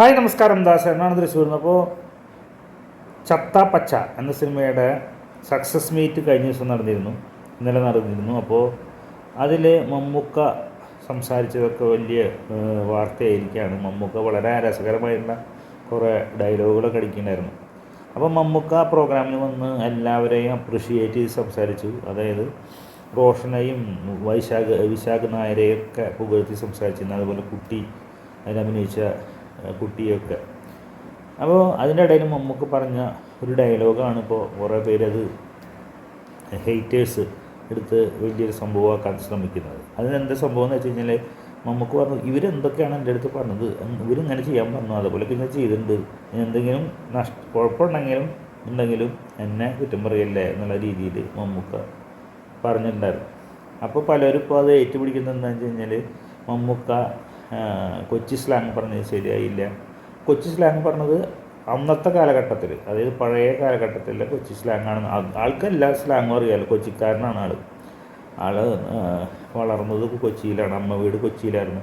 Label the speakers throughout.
Speaker 1: Hi നമസ്കാരം. ദാസ് എന്നാണ് തൃശ്ശൂർ അപ്പോൾ ചത്ത പച്ച എന്ന സിനിമയുടെ സക്സസ് മീറ്റ് കഴിഞ്ഞ ദിവസം നടന്നിരുന്നു. ഇന്നലെ നടന്നിരുന്നു. അപ്പോൾ അതിൽ മമ്മൂക്ക സംസാരിച്ചതൊക്കെ വലിയ വാർത്തയായിരിക്കുകയാണ് മമ്മൂക്ക വളരെ രസകരമായിട്ടുള്ള കുറേ ഡയലോഗുകളൊക്കെ അടിക്കുന്നുണ്ടായിരുന്നു. അപ്പോൾ മമ്മൂക്ക പ്രോഗ്രാമിൽ വന്ന് എല്ലാവരെയും അപ്രിഷിയേറ്റ് ചെയ്ത് സംസാരിച്ചു. അതായത് റോഷനെയും വൈശാഖ് വിശാഖ് നായരെയൊക്കെ പുകഴ്ത്തി സംസാരിച്ചിരുന്നു. അതുപോലെ കുട്ടി അതിനഭിനയിച്ച കുട്ടിയൊക്കെ. അപ്പോൾ അതിന്റെ ഇടയിൽ മമ്മൂക്ക് പറഞ്ഞ ഒരു ഡയലോഗാണ് ഇപ്പോൾ കുറേ പേരത് ഹെയ്റ്റേഴ്സ് എടുത്ത് വലിയൊരു സംഭവമാക്കാൻ ശ്രമിക്കുന്നത്. അതിനെന്താ സംഭവം എന്ന് വെച്ച് കഴിഞ്ഞാൽ മമ്മൂക്ക് പറഞ്ഞു ഇവരെന്തൊക്കെയാണ് എന്റെ അടുത്ത് പറഞ്ഞത്? ഇവരിങ്ങനെ ചെയ്യാൻ പറഞ്ഞു. അതുപോലെ പിന്നെ ചെയ്തിട്ടുണ്ട്. എന്തെങ്കിലും നഷ്ട കുഴപ്പമുണ്ടെങ്കിലും ഉണ്ടെങ്കിലും എന്നെ കുറ്റം പറയല്ലേ? എന്നുള്ള രീതിയിൽ മമ്മൂക്ക പറഞ്ഞിട്ടുണ്ടായിരുന്നു. അപ്പോൾ പലരും ഇപ്പോൾ അത് ഏറ്റുപിടിക്കുന്നത് എന്താണെന്ന് വെച്ച് കഴിഞ്ഞാൽ മമ്മൂക്ക കൊച്ചി സ്ലാങ് പറഞ്ഞത് ശരിയായില്ല. കൊച്ചി സ്ലാങ് പറഞ്ഞത് അന്നത്തെ കാലഘട്ടത്തിൽ അതായത് പഴയ കാലഘട്ടത്തിലെ കൊച്ചി സ്ലാങ് ആണ്. ആൾക്ക് സ്ലാങ്ങും അറിയാമല്ലോ കൊച്ചിക്കാരനാണ് ആൾ ആൾ വളർന്നത് കൊച്ചിയിലാണ് അമ്മ വീട് കൊച്ചിയിലായിരുന്നു.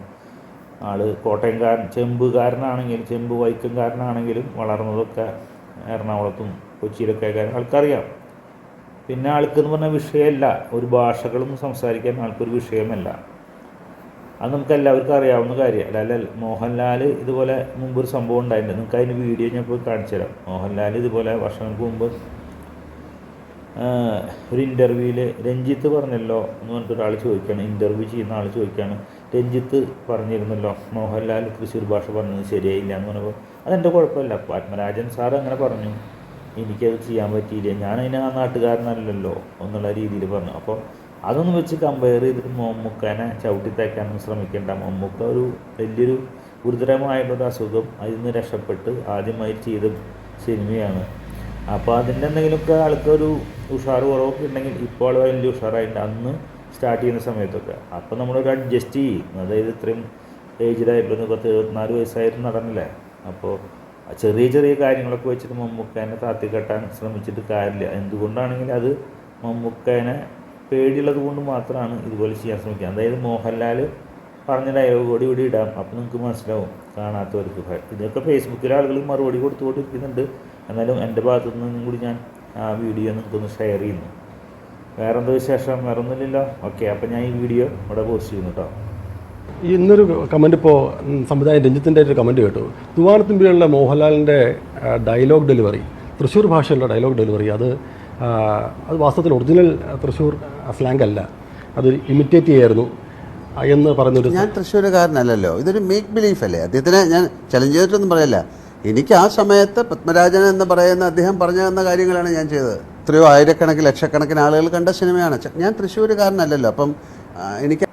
Speaker 1: ആൾ കോട്ടയംകാരൻ ചെമ്പുകാരനാണെങ്കിലും ചെമ്പ് വൈക്കംകാരനാണെങ്കിലും വളർന്നതൊക്കെ എറണാകുളത്തും കൊച്ചിയിലൊക്കെ ആയ ആൾക്കറിയാം. പിന്നെ ആൾക്കെന്ന് പറഞ്ഞ വിഷയമല്ല ഒരു ഭാഷകളും സംസാരിക്കാൻ ആൾക്കൊരു വിഷയമല്ല. അത് നമുക്ക് എല്ലാവർക്കും അറിയാവുന്ന കാര്യമാണ്. അല്ല മോഹൻലാൽ ഇതുപോലെ മുമ്പ് ഒരു സംഭവം ഉണ്ടായിട്ടുണ്ട്. നിങ്ങൾക്ക് അതിന്റെ വീഡിയോ ഞാൻ പോയി കാണിച്ചു തരാം. മോഹൻലാൽ ഇതുപോലെ വർഷങ്ങൾക്ക് മുമ്പ് ഒരു ഇന്റർവ്യൂവിൽ രഞ്ജിത്ത് പറഞ്ഞല്ലോ എന്ന് പറഞ്ഞിട്ട് ഒരാൾ ചോദിക്കുകയാണ് ഇന്റർവ്യൂ ചെയ്യുന്ന ആൾ ചോദിക്കുകയാണ് രഞ്ജിത്ത് പറഞ്ഞിരുന്നല്ലോ മോഹൻലാൽ തൃശ്ശൂർ ഭാഷ പറഞ്ഞത് ശരിയായില്ല എന്ന് പറഞ്ഞപ്പോൾ അതെന്റെ കുഴപ്പമില്ല. പത്മരാജൻ സാർ അങ്ങനെ പറഞ്ഞു. എനിക്കത് ചെയ്യാൻ പറ്റിയില്ല. ഞാൻ ആ നാട്ടുകാരനല്ലല്ലോ എന്നുള്ള രീതിയിൽ പറഞ്ഞു. അപ്പോൾ അതൊന്നും വെച്ച് കമ്പയർ ചെയ്തിട്ട് മമ്മൂക്കനെ ചവിട്ടി തേക്കാനൊന്നും ശ്രമിക്കേണ്ട. മമ്മൂക്ക ഒരു വലിയൊരു ഗുരുതരമായിട്ടുള്ള അസുഖം അതിൽ നിന്ന് രക്ഷപ്പെട്ട് ആദ്യമായി ചെയ്ത സിനിമയാണ്. അപ്പോൾ അതിന്റെ എന്തെങ്കിലുമൊക്കെ ആൾക്കൊരു ഉഷാറ് കുറവൊക്കെ ഉണ്ടെങ്കിൽ ഇപ്പോൾ ആൾ വലിയ ഉഷാറായിട്ട് അന്ന് സ്റ്റാർട്ട് ചെയ്യുന്ന സമയത്തൊക്കെ. അപ്പോൾ നമ്മളൊരു അഡ്ജസ്റ്റ് ചെയ്യും. അതായത് ഇത്രയും ഏജ്ഡായിട്ടുള്ള പത്ത് എഴുപത്തിനാല് വയസ്സായിട്ട് നടന്നില്ലേ അപ്പോൾ ചെറിയ ചെറിയ കാര്യങ്ങളൊക്കെ വെച്ചിട്ട് മമ്മൂക്കേനെ താത്തിക്കെട്ടാൻ ശ്രമിച്ചിട്ട് കാര്യമില്ല. എന്തുകൊണ്ടാണെങ്കിൽ അത് മമ്മൂക്കേനെ പേടിയുള്ളത് കൊണ്ട് മാത്രമാണ് ഇതുപോലെ ചെയ്യാൻ ശ്രമിക്കുക. അതായത് മോഹൻലാൽ പറഞ്ഞ ഡയലോഗ് കൂടി ഇവിടെ ഇടാം. അപ്പോൾ നിങ്ങൾക്ക് മനസ്സിലാവും കാണാത്തവർക്ക്. ഇതൊക്കെ ഫേസ്ബുക്കിലെ ആളുകൾ മറുപടി കൊടുത്തുകൊണ്ടിരിക്കുന്നുണ്ട്. എന്നാലും എന്റെ ഭാഗത്തു നിന്നും കൂടി ഞാൻ ആ വീഡിയോ നിങ്ങൾക്കൊന്ന് ഷെയർ ചെയ്യുന്നു. വേറെന്ത് വിശേഷം? വേറെ ഒന്നുമില്ലല്ലോ ഓക്കെ അപ്പോൾ ഞാൻ ഈ വീഡിയോ ഇവിടെ പോസ്റ്റ് ചെയ്യുന്നു കേട്ടോ
Speaker 2: ഇന്നൊരു കമന്റ് ഇപ്പോൾ സംവിധായകൻ രഞ്ജിത്തിന്റെ ഒരു കമന്റ് കേട്ടു. തുവാനത്തുമ്പിലുള്ള മോഹൻലാലിന്റെ ഡയലോഗ് ഡെലിവറി തൃശ്ശൂർ ഭാഷയിലുള്ള ഡയലോഗ് ഡെലിവറി അത് അത് വാസ്തവത്തിൽ ഒറിജിനൽ തൃശ്ശൂർ സ്ലാങ് അല്ല. അത് ഇമിറ്റേറ്റ് ചെയ്യായിരുന്നു എന്ന് പറഞ്ഞൊരു
Speaker 3: ഞാൻ തൃശ്ശൂരുകാരനല്ലല്ലോ. ഇതൊരു മേക്ക് ബിലീഫ് അല്ലേ? അദ്ദേഹത്തിന് ഞാൻ ചലഞ്ച് ചെയ്തിട്ടൊന്നും പറയല്ല. എനിക്ക് ആ സമയത്ത് പത്മരാജൻ എന്ന് പറയുന്ന അദ്ദേഹം പറഞ്ഞു തന്ന കാര്യങ്ങളാണ് ഞാൻ ചെയ്തത്. എത്രയോ ആയിരക്കണക്കിന് ലക്ഷക്കണക്കിന് ആളുകൾ കണ്ട സിനിമയാണ്. ഞാൻ തൃശ്ശൂരുകാരനല്ലല്ലോ. അപ്പം എനിക്ക്